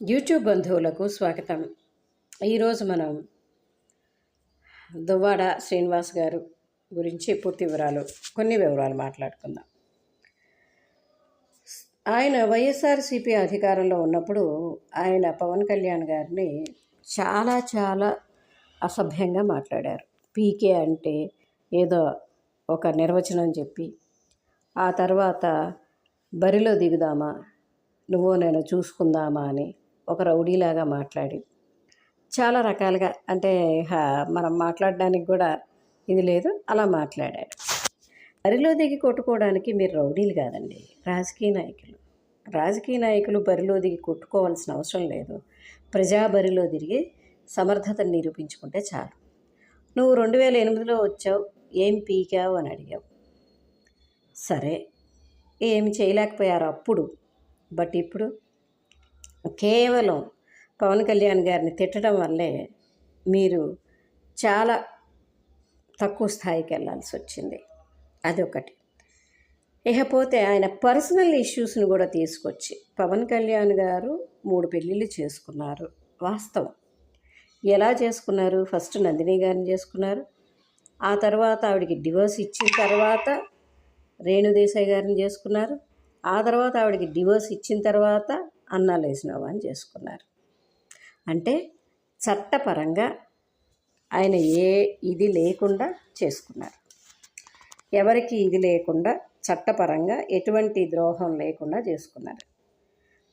YouTube బంధువులకు స్వాగతం. ఈరోజు మనం దువ్వాడ శ్రీనివాస్ గారు గురించి పూర్తి వివరాలు కొన్ని వివరాలు మాట్లాడుకుందాం. ఆయన వైఎస్ఆర్సీపీ అధికారంలో ఉన్నప్పుడు ఆయన పవన్ కళ్యాణ్ గారిని చాలా చాలా అసభ్యంగా మాట్లాడారు. పీకే అంటే ఏదో ఒక నిర్వచనం చెప్పి ఆ తర్వాత బరిలో దిగుదామా నువ్వు నేను చూసుకుందామా అని ఒక రౌడీలాగా మాట్లాడి చాలా రకాలుగా అంటే హ, మనం మాట్లాడడానికి కూడా ఇది లేదు అలా మాట్లాడాడు. బరిలో దిగి కొట్టుకోవడానికి మీరు రౌడీలు కాదండి రాజకీయ నాయకులు. రాజకీయ నాయకులు బరిలో దిగి కొట్టుకోవాల్సిన అవసరం లేదు. ప్రజా బరిలో తిరిగి సమర్థతను నిరూపించుకుంటే చాలు. నువ్వు రెండు వేల ఎనిమిదిలో వచ్చావు ఏం పీకావు అని అడిగావు. సరే ఏమి చేయలేకపోయారు అప్పుడు? బట్ ఇప్పుడు కేవలం పవన్ కళ్యాణ్ గారిని తిట్టడం వల్లే మీరు చాలా తక్కువ స్థాయికి వెళ్ళాల్సి వచ్చింది. అదొకటి. ఇకపోతే ఆయన పర్సనల్ ఇష్యూస్ని కూడా తీసుకొచ్చి పవన్ కళ్యాణ్ గారు మూడు పెళ్ళిళ్ళు చేసుకున్నారు. వాస్తవం. ఎలా చేసుకున్నారు? ఫస్ట్ నందిని గారిని చేసుకున్నారు. ఆ తర్వాత ఆవిడకి డివోర్స్ ఇచ్చిన తర్వాత రేణుదేశాయ్ గారిని చేసుకున్నారు. ఆ తర్వాత ఆవిడకి డివోర్స్ ఇచ్చిన తర్వాత అన్నాలు వేసినావా అని చేసుకున్నారు. అంటే చట్టపరంగా ఆయన ఏ ఇది లేకుండా చేసుకున్నారు. ఎవరికి ఇది లేకుండా చట్టపరంగా ఎటువంటి ద్రోహం లేకుండా చేసుకున్నారు.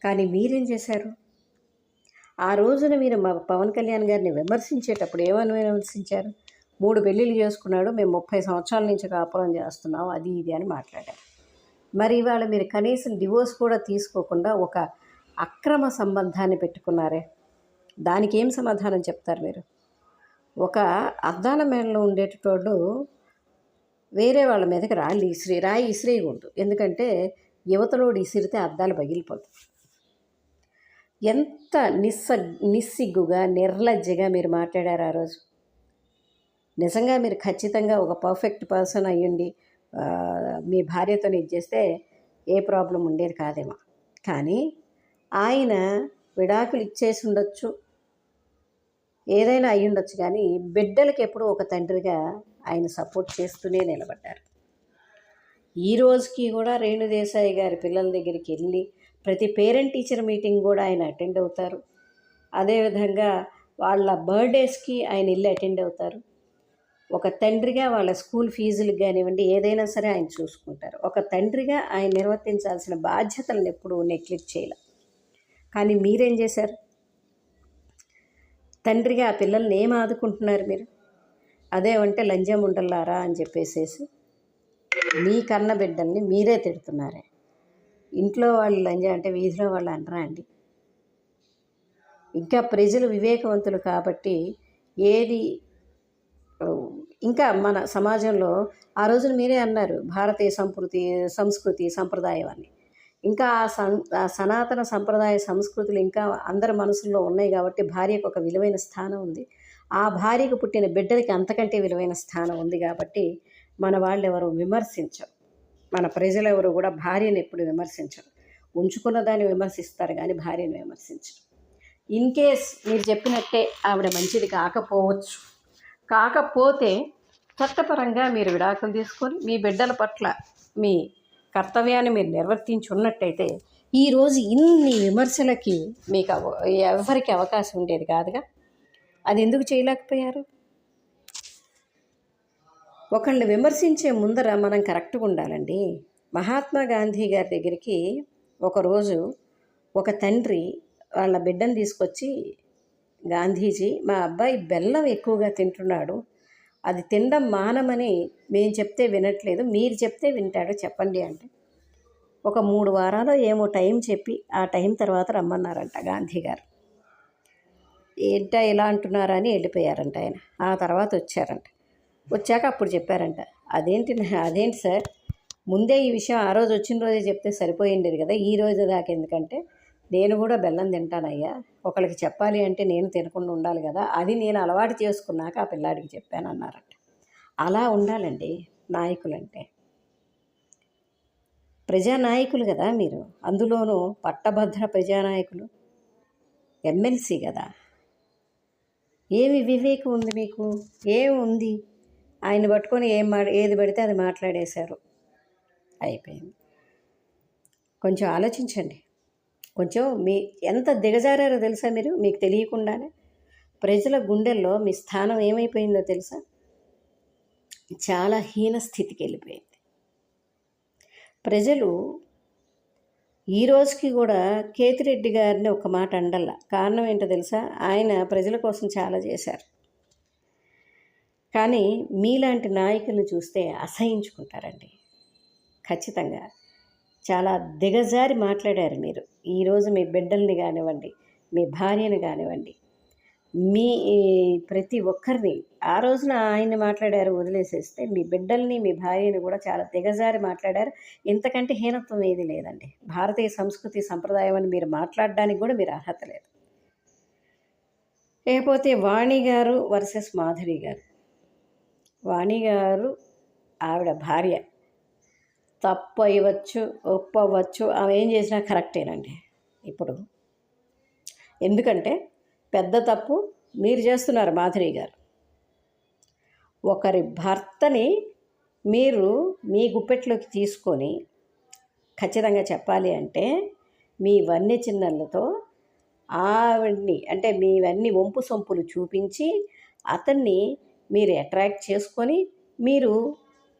కానీ మీరేం చేశారు? ఆ రోజున మీరు మా పవన్ కళ్యాణ్ గారిని విమర్శించేటప్పుడు ఏమని విమర్శించారు? మూడు పెళ్ళిళ్ళు చేసుకున్నాడు మేము ముప్పై సంవత్సరాల నుంచి కాపురం చేస్తున్నాం అది ఇది అని మాట్లాడారు. మరి ఇవాళ మీరు కనీసం డివోర్స్ కూడా తీసుకోకుండా ఒక అక్రమ సంబంధాన్ని పెట్టుకున్నారే? దానికి ఏం సమాధానం చెప్తారు మీరు? ఒక అద్దాల మేడలో ఉండేటోడు వేరే వాళ్ళ మీదకి రాళ్ళు ఇసిరి రాయి ఇసిరేయకూడదు. ఎందుకంటే యువతలోడు ఇసిరితే అద్దాలు పగిలిపోతాయి. ఎంత నిస్స నిస్సిగ్గుగా నిర్లజ్జగా మీరు మాట్లాడారు ఆ రోజు? నిజంగా మీరు ఖచ్చితంగా ఒక పర్ఫెక్ట్ పర్సన్ అయ్యుండి మీ భార్యతో ఇది చేస్తే ఏ ప్రాబ్లం ఉండేది కాదేమో. కానీ ఆయన విడాకులు ఇచ్చేసి ఉండొచ్చు. ఏదైనా అయి ఉండొచ్చు కానీ బిడ్డలకి ఎప్పుడూ ఒక తండ్రిగా ఆయన సపోర్ట్ చేస్తూనే నిలబడ్డారు. ఈ రోజుకి కూడా రేణుదేశాయి గారి పిల్లల దగ్గరికి వెళ్ళి ప్రతి పేరెంట్ టీచర్ మీటింగ్ కూడా ఆయన అటెండ్ అవుతారు. అదేవిధంగా వాళ్ళ బర్త్డేస్కి ఆయన వెళ్ళి అటెండ్ అవుతారు. ఒక తండ్రిగా వాళ్ళ స్కూల్ ఫీజులకు కానివ్వండి ఏదైనా సరే ఆయన చూసుకుంటారు. ఒక తండ్రిగా ఆయన నిర్వర్తించాల్సిన బాధ్యతలను ఎప్పుడూ నెగ్లెక్ట్ చేయలేదు కానీ మీరేం చేశారు? తండ్రిగా ఆ పిల్లల్ని ఏం ఆదుకుంటున్నారు మీరు? అదేమంటే లంజం ఉండల్లారా అని చెప్పేసేసి మీ కన్న బిడ్డల్ని మీరే తిడుతున్నారే. ఇంట్లో వాళ్ళు లంజ అంటే వీధిలో వాళ్ళు అనరా అండి? ఇంకా ప్రజలు వివేకవంతులు కాబట్టి ఏది ఇంకా మన సమాజంలో ఆ రోజున మీరే అన్నారు భారతీయ సంస్కృతి సంస్కృతి సంప్రదాయం అని ఇంకా ఆ సం ఆ సనాతన సంప్రదాయ సంస్కృతులు ఇంకా అందరి మనసుల్లో ఉన్నాయి కాబట్టి భార్యకు ఒక విలువైన స్థానం ఉంది. ఆ భార్యకు పుట్టిన బిడ్డలకి అంతకంటే విలువైన స్థానం ఉంది కాబట్టి మన వాళ్ళు ఎవరు విమర్శించరు. మన ప్రజలు ఎవరు కూడా భార్యను ఎప్పుడు విమర్శించరు. ఉంచుకున్న దాన్ని విమర్శిస్తారు కానీ భార్యను విమర్శించరు. ఇన్ కేస్ మీరు చెప్పినట్టే ఆవిడ మంచిది కాకపోవచ్చు. కాకపోతే చట్టపరంగా మీరు విడాకులు తీసుకొని మీ బిడ్డల పట్ల మీ కర్తవ్యాన్ని మీరు నిర్వర్తించి ఉన్నట్టయితే ఈరోజు ఇన్ని విమర్శలకి మీకు అవ- ఎవరికి అవకాశం ఉండేది కాదుగా? అది ఎందుకు చేయలేకపోయారు? ఒకళ్ళని విమర్శించే ముందర మనం కరెక్ట్గా ఉండాలండి. మహాత్మా గాంధీ గారి దగ్గరికి ఒకరోజు ఒక తండ్రి వాళ్ళ బిడ్డను తీసుకొచ్చి గాంధీజీ మా అబ్బాయి బెల్లం ఎక్కువగా తింటున్నాడు. అది తినడం మానమని మేము చెప్తే వినట్లేదు. మీరు చెప్తే వింటాడు చెప్పండి అంటే. ఒక మూడు వారాలు ఏమో టైం చెప్పి ఆ టైం తర్వాత రమ్మన్నారంట గాంధీ గారు. ఏంటా ఇలా అంటున్నారని వెళ్ళిపోయారంట ఆయన. ఆ తర్వాత వచ్చారంట. వచ్చాక అప్పుడు చెప్పారంట అదేంటి అదేంటి సార్? ముందే ఈ విషయం ఆ రోజు వచ్చిన రోజే చెప్తే సరిపోయిండేది కదా ఈ రోజు దాకా ఎందుకంటే నేను కూడా బెల్లం తింటానయ్యా. ఒకరికి చెప్పాలి అంటే నేను తినకుండా ఉండాలి కదా. అది నేను అలవాటు చేసుకున్నాక ఆ పిల్లాడికి చెప్పాను అన్నారట అలా ఉండాలండి నాయకులంటే. ప్రజానాయకులు కదా మీరు. అందులోనూ పట్టభద్ర ప్రజానాయకులు ఎమ్మెల్సీ కదా. ఏమి వివేకం ఉంది మీకు? ఏం ఉంది? ఆయన పట్టుకొని ఏం మా ఏది పడితే అది మాట్లాడేశారు. అయిపోయింది. కొంచెం ఆలోచించండి. కొంచెం మీ ఎంత దిగజారారో తెలుసా మీరు? మీకు తెలియకుండానే. ప్రజల గుండెల్లో మీ స్థానం ఏమైపోయిందో తెలుసా? చాలా హీన స్థితికి వెళ్ళిపోయింది. ప్రజలు ఈ రోజుకి కూడా కేతిరెడ్డి గారిని ఒక మాట అండల్లా కారణం ఏంటో తెలుసా? ఆయన ప్రజల కోసం చాలా చేశారు. కానీ మీలాంటి నాయకులను చూస్తే అసహించుకుంటారండి. ఖచ్చితంగా. చాలా దిగజారి మాట్లాడారు మీరు. ఈరోజు మీ బిడ్డల్ని కానివ్వండి మీ భార్యను కానివ్వండి మీ ప్రతి ఒక్కరిని ఆ రోజున ఆయన్ని మాట్లాడారు వదిలేసేస్తే మీ బిడ్డల్ని మీ భార్యని కూడా చాలా దిగజారి మాట్లాడారు. ఇంతకంటే హీనత్వం ఏది లేదండి. భారతీయ సంస్కృతి సంప్రదాయం అని మీరు మాట్లాడడానికి కూడా మీరు అర్హత లేదు. లేకపోతే వాణి గారు వర్సెస్ మాధురి గారు. వాణి గారు ఆవిడ భార్య. తప్పు అయ్యవచ్చు ఒప్పు అవ్వచ్చు అవి ఏం చేసినా కరెక్టేనండి. ఇప్పుడు ఎందుకంటే పెద్ద తప్పు మీరు చేస్తున్నారు మాధురి గారు. ఒకరి భర్తని మీరు మీ గుప్పెట్లోకి తీసుకొని ఖచ్చితంగా చెప్పాలి అంటే మీ వన్య చిన్నలతో ఆవిడ్ని అంటే మీవన్నీ వంపు సొంపులు చూపించి అతన్ని మీరు అట్రాక్ట్ చేసుకొని మీరు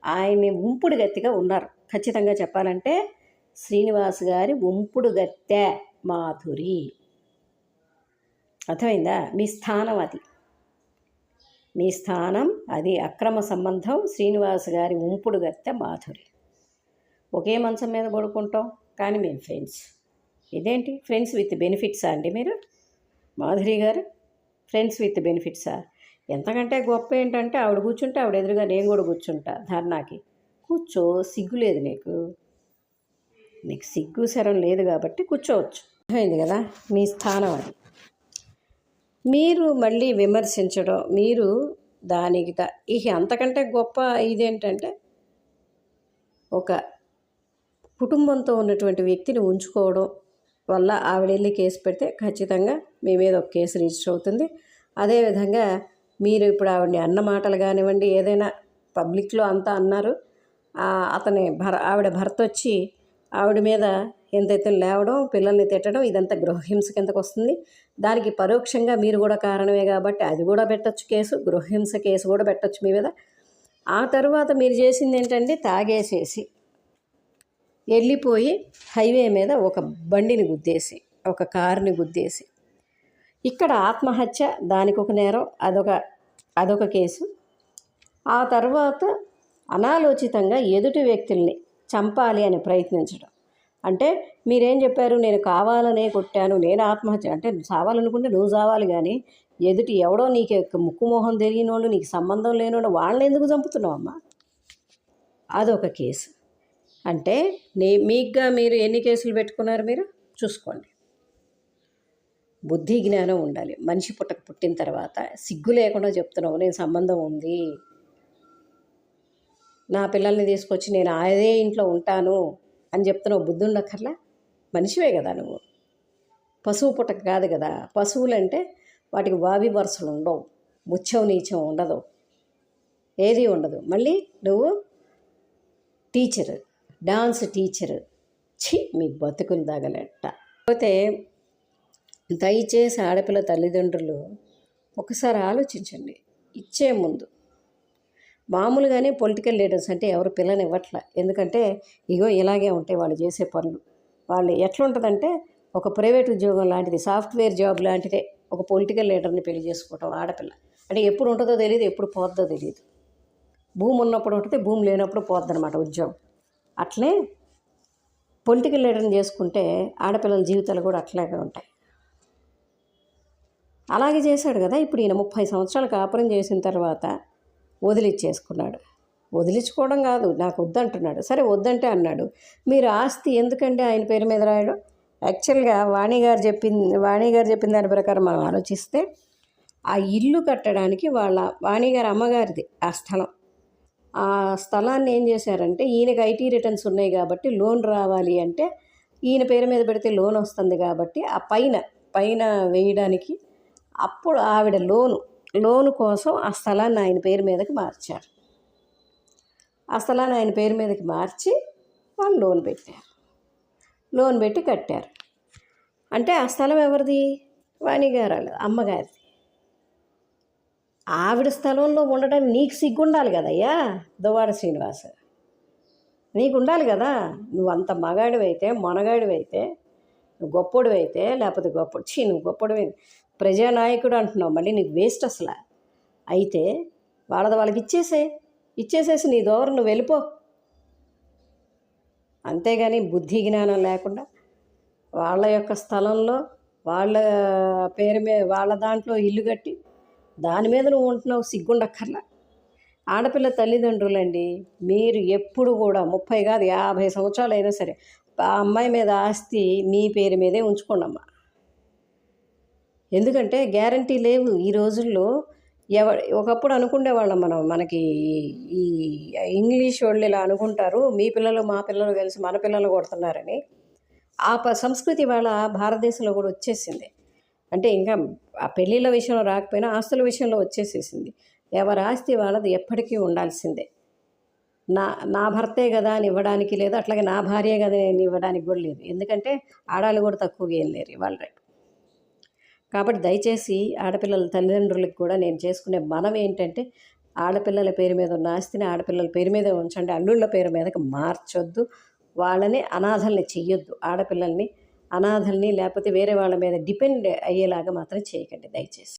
ఆయన్ని ఉంపుడు గత్తిగా ఉన్నారు. ఖచ్చితంగా చెప్పాలంటే శ్రీనివాస్ గారి ఉంపుడు గత్తె మాధురి. అర్థమైందా? మీ స్థానం అది. మీ స్థానం అది. అక్రమ సంబంధం శ్రీనివాస్ గారి ఉంపుడు గత్తె మాధురి. ఒకే మంచం మీద పడుకుంటాం కానీ మేము ఫ్రెండ్స్. ఇదేంటి? ఫ్రెండ్స్ విత్ బెనిఫిట్సా అండి మీరు? మాధురి గారు? ఫ్రెండ్స్ విత్ బెనిఫిట్సా? ఎంతకంటే గొప్ప ఏంటంటే ఆవిడ కూర్చుంటే ఆవిడ ఎదురుగా నేను కూడా కూర్చుంటా ధర్నాకి. కూర్చో సిగ్గు లేదు నీకు. నీకు సిగ్గు శరం లేదు కాబట్టి కూర్చోవచ్చు. అయింది కదా? మీ స్థానం అది. మీరు మళ్ళీ విమర్శించడం మీరు దానికి ద- ఇక అంతకంటే గొప్ప ఇదేంటంటే ఒక కుటుంబంతో ఉన్నటువంటి వ్యక్తిని ఉంచుకోవడం వల్ల ఆవిడ వెళ్ళి కేసు పెడితే ఖచ్చితంగా మీ మీద ఒక కేసు రిజిస్టర్ అవుతుంది. అదేవిధంగా మీరు ఇప్పుడు ఆవిడని అన్న మాటలు కానివ్వండి ఏదైనా పబ్లిక్లో అంతా అన్నారు అతని భర ఆవిడ భర్త వచ్చి ఆవిడ మీద ఎంతైతే లేవడం పిల్లల్ని తిట్టడం ఇదంతా గృహహింస కిందకు వస్తుంది? దానికి పరోక్షంగా మీరు కూడా కారణమే కాబట్టి అది కూడా పెట్టచ్చు కేసు గృహహింస కేసు కూడా పెట్టచ్చు మీ మీద. ఆ తర్వాత మీరు చేసింది ఏంటంటే తాగేసేసి వెళ్ళిపోయి హైవే మీద ఒక బండిని గుద్దేసి ఒక కారుని గుద్దేసి ఇక్కడ ఆత్మహత్య దానికి ఒక నేరం అదొక అదొక కేసు. ఆ తర్వాత అనాలోచితంగా ఎదుటి వ్యక్తుల్ని చంపాలి అని ప్రయత్నించడం. అంటే మీరేం చెప్పారు? నేను కావాలనే కొట్టాను నేను ఆత్మహత్య అంటే చావాలనుకుంటే నువ్వు చావాలి కానీ ఎదుటి ఎవడో నీకు ముక్కు మొహం తెలియనోళ్ళు నీకు సంబంధం లేని వాళ్ళు వాళ్ళని ఎందుకు చంపుతున్నావు అమ్మా? అదొక కేసు. అంటే నే మీకుగా మీరు ఎన్ని కేసులు పెట్టుకున్నారు మీరు? చూసుకోండి. బుద్ధి జ్ఞానం ఉండాలి. మనిషి పుట్టక పుట్టిన తర్వాత సిగ్గు లేకుండా చెప్తున్నావు నేను సంబంధం ఉంది. నా పిల్లల్ని తీసుకొచ్చి నేను అదే ఇంట్లో ఉంటాను అని చెప్తున్నావు బుద్ధి ఉండక్కర్లా? మనిషివే కదా నువ్వు. పశువు పుట్టక కాదు కదా. పశువులంటే వాటికి వావి వరుసలు ఉండవు. ముచ్చం నీచం ఉండదు. ఏది ఉండదు. మళ్ళీ నువ్వు టీచర్ డాన్స్ టీచర్. ఛీ మీ బతుకుని తగలెట్ట. పోతే దయచేసి ఆడపిల్ల తల్లిదండ్రులు ఒకసారి ఆలోచించండి. ఇచ్చే ముందు మామూలుగానే పొలిటికల్ లీడర్స్ అంటే ఎవరు పిల్లని ఇవ్వట్లే ఎందుకంటే ఇగో ఇలాగే ఉంటాయి వాళ్ళు చేసే పనులు. వాళ్ళు ఎట్లా ఉంటుందంటే ఒక ప్రైవేట్ ఉద్యోగం లాంటిది సాఫ్ట్వేర్ జాబ్ లాంటిదే ఒక పొలిటికల్ లీడర్ని పెళ్ళి చేసుకోవటం ఆడపిల్ల. అంటే ఎప్పుడు ఉంటుందో తెలియదు ఎప్పుడు పోతుందో తెలియదు భూమి ఉన్నప్పుడు ఉంటుంది భూమి లేనప్పుడు పోద్దనమాట ఉద్యోగం. అట్లే పొలిటికల్ లీడర్ని చేసుకుంటే ఆడపిల్లల జీవితాలు కూడా అట్లాగే ఉంటాయి. అలాగే చేశాడు కదా ఇప్పుడు ఈయన ముప్పై సంవత్సరాలకు కాపురం చేసిన తర్వాత వదిలిచ్చేసుకున్నాడు. వదిలించుకోవడం కాదు నాకు వద్దంటున్నాడు సరే వద్దంటే అన్నాడు. మీరు ఆస్తి ఎందుకంటే ఆయన పేరు మీద రాయడం? యాక్చువల్గా వాణి గారు చెప్పింది వాణి గారు చెప్పిన దాని ప్రకారం మనం ఆలోచిస్తే ఆ ఇల్లు కట్టడానికి వాళ్ళ వాణిగారి అమ్మగారిది ఆ స్థలం. ఆ స్థలాన్ని ఏం చేశారంటే ఈయనకి ఐటీ రిటర్న్స్ ఉన్నాయి కాబట్టి లోన్ రావాలి అంటే ఈయన పేరు మీద పెడితే లోన్ వస్తుంది కాబట్టి ఆ పైన పైన వేయడానికి అప్పుడు ఆవిడ లోను లోను కోసం ఆ స్థలాన్ని ఆయన పేరు మీదకి మార్చారు. ఆ స్థలాన్ని ఆయన పేరు మీదకి మార్చి వాళ్ళు లోన్ పెట్టారు. లోన్ పెట్టి కట్టారు. అంటే ఆ స్థలం ఎవరిది? వాణిగారు అమ్మగారిది. ఆవిడ స్థలంలో ఉండడానికి నీకు సిగ్గుండాలి కదయ్యా దువ్వాడ శ్రీనివాస్. నీకు ఉండాలి కదా నువ్వు అంత మగాడివైతే మొనగాడివైతే నువ్వు గొప్పడివైతే లేకపోతే గొప్ప చీ నువ్వు గొప్పోడివై ప్రజానాయకుడు అంటున్నావు మళ్ళీ నీకు వేస్ట్ అసలు. అయితే వాళ్ళది వాళ్ళకి ఇచ్చేసే ఇచ్చేసేసి నీ దోవరు నువ్వు వెళ్ళిపో. అంతేగాని బుద్ధి జ్ఞానం లేకుండా వాళ్ళ యొక్క స్థలంలో వాళ్ళ పేరు మీద వాళ్ళ దాంట్లో ఇల్లు కట్టి దాని మీద నువ్వు ఉంటున్నావు సిగ్గుండక్కర్లా. ఆడపిల్ల తల్లిదండ్రులండి మీరు ఎప్పుడు కూడా ముప్పై కాదు యాభై సంవత్సరాలు అయినా సరే ఆ అమ్మాయి మీద ఆస్తి మీ పేరు మీదే ఉంచుకోండమ్మా. ఎందుకంటే గ్యారంటీ లేవు ఈ రోజుల్లో. ఎవ ఒకప్పుడు అనుకునే వాళ్ళం మనం మనకి ఈ ఇంగ్లీష్ వాళ్ళు ఇలా అనుకుంటారు మీ పిల్లలు మా పిల్లలు కలిసి మన పిల్లలు కొడుతున్నారని. ఆ ప సంస్కృతి వాళ్ళ భారతదేశంలో కూడా వచ్చేసింది. అంటే ఇంకా ఆ పెళ్ళిళ్ళ విషయంలో రాకపోయినా ఆస్తుల విషయంలో వచ్చేసేసింది. ఎవరి ఆస్తి వాళ్ళది ఎప్పటికీ ఉండాల్సిందే. నా నా భర్తే కదా అని ఇవ్వడానికి లేదు అట్లాగే నా భార్య కదా అని ఇవ్వడానికి కూడా లేదు. ఎందుకంటే ఆడాలు కూడా తక్కువగా ఏం లేరు ఇవాళ రేపు. కాబట్టి దయచేసి ఆడపిల్లల తల్లిదండ్రులకు కూడా నేను చేసుకునే మనం ఏంటంటే ఆడపిల్లల పేరు మీద ఉన్న ఆస్తిని ఆడపిల్లల పేరు మీద ఉంచండి అల్లుళ్ళ పేరు మీదకి మార్చొద్దు. వాళ్ళని అనాథల్ని చెయ్యొద్దు. ఆడపిల్లల్ని అనాథల్ని లేకపోతే వేరే వాళ్ళ మీద డిపెండ్ అయ్యేలాగా మాత్రం చేయకండి దయచేసి.